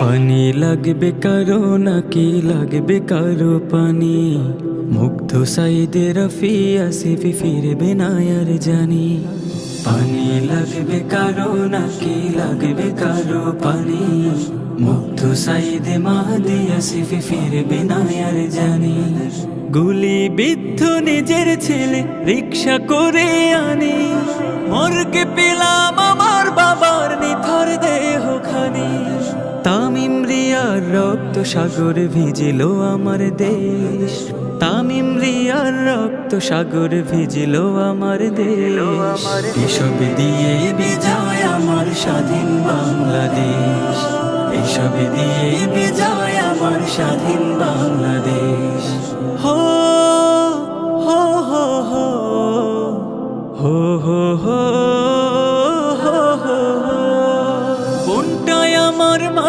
পানি লাগবে কারও নাকি লাগবে কারও পানি মুগ্ধ সাইদে রফি আসিফি ফিরবে না আর জানি পানি লাগবে কারও নাকি লাগবে কারও পানি মুগ্ধ সাইদে মাহাদি আসিফি ফিরবে না আর জানি গুলি বিদ্ধ নিজের ছেলে রিক্সা করে আনি মর্গে পেলাম রিয়ার রক্ত সাগর ভিজিল আমার দেশ। তামিম রিয়ার রক্ত সাগর ভিজিল আমার দেশ। এসব দিয়ে বিজয় আমার স্বাধীন বাংলাদেশ। এসব দিয়ে বিজয় আমার স্বাধীন বাংলাদেশ।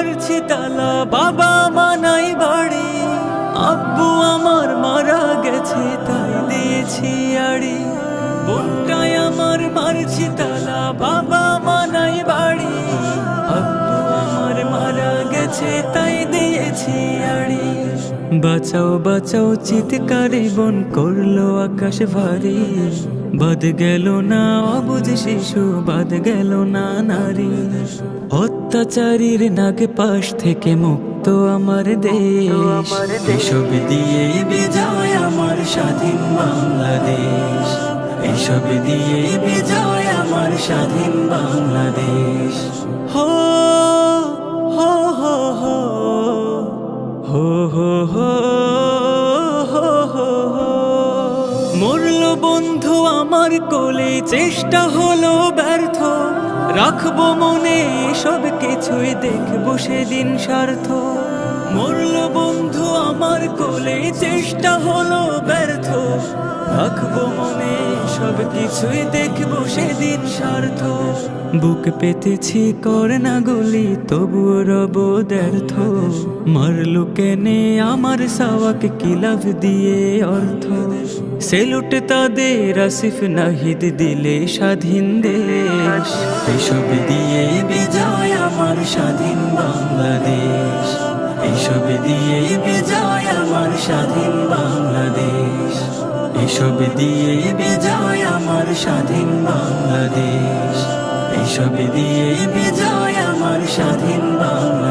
মারছে তালা, বাবা মানাই বাড়ি। আব্বু আমার মারা গেছে, তাই দিয়েছি আড়ি। বোনটাই আমার মারছি তালা, বাবা মানাই বাড়ি। আব্বু আমার মারা গেছে বাঁচাও বাঁচাও, চিৎকারে বন করল আকাশ ভারী। বাদ গেল না, অবুঝ শিশু বাদ গেল না, নারী। অত্যাচারীর নাগ পাশ থেকে মুক্ত আমার দেশ। এসব দিয়ে বিজয় আমার স্বাধীন বাংলাদেশ। এসব দিয়ে বিজয় আমার স্বাধীন বাংলাদেশ। হো বন্ধু, আমার কোলে চেষ্টা হলো ব্যর্থ। রাখব মনে সব কিছুই দেখব সেদিন স্বার্থ মরল বন্ধু, আমার কোলে চেষ্টা হলো ব্যর্থ। রাখব মনে সব কিছুই দেখব সেদিন স্বার্থ বুক পেতেছি কর না গলি, তবুও রব ব্যর্থ। মারলু কেনে আমার সাওয়াক কিলাভ দিয়ে অর্থ? সেলুট তাদের আসিফ নাহিদ দিলে স্বাধীন দেশ। এসব দিয়ে বিজয় আমার স্বাধীন বাংলাদেশ। এসব দিয়ে বিজয় আমার স্বাধীন বাংলাদেশ। এসব দিয়ে বিজয় আমার স্বাধীন বাংলাদেশ। এসব দিয়ে বিজয় আমার স্বাধীন বাংলাদেশ।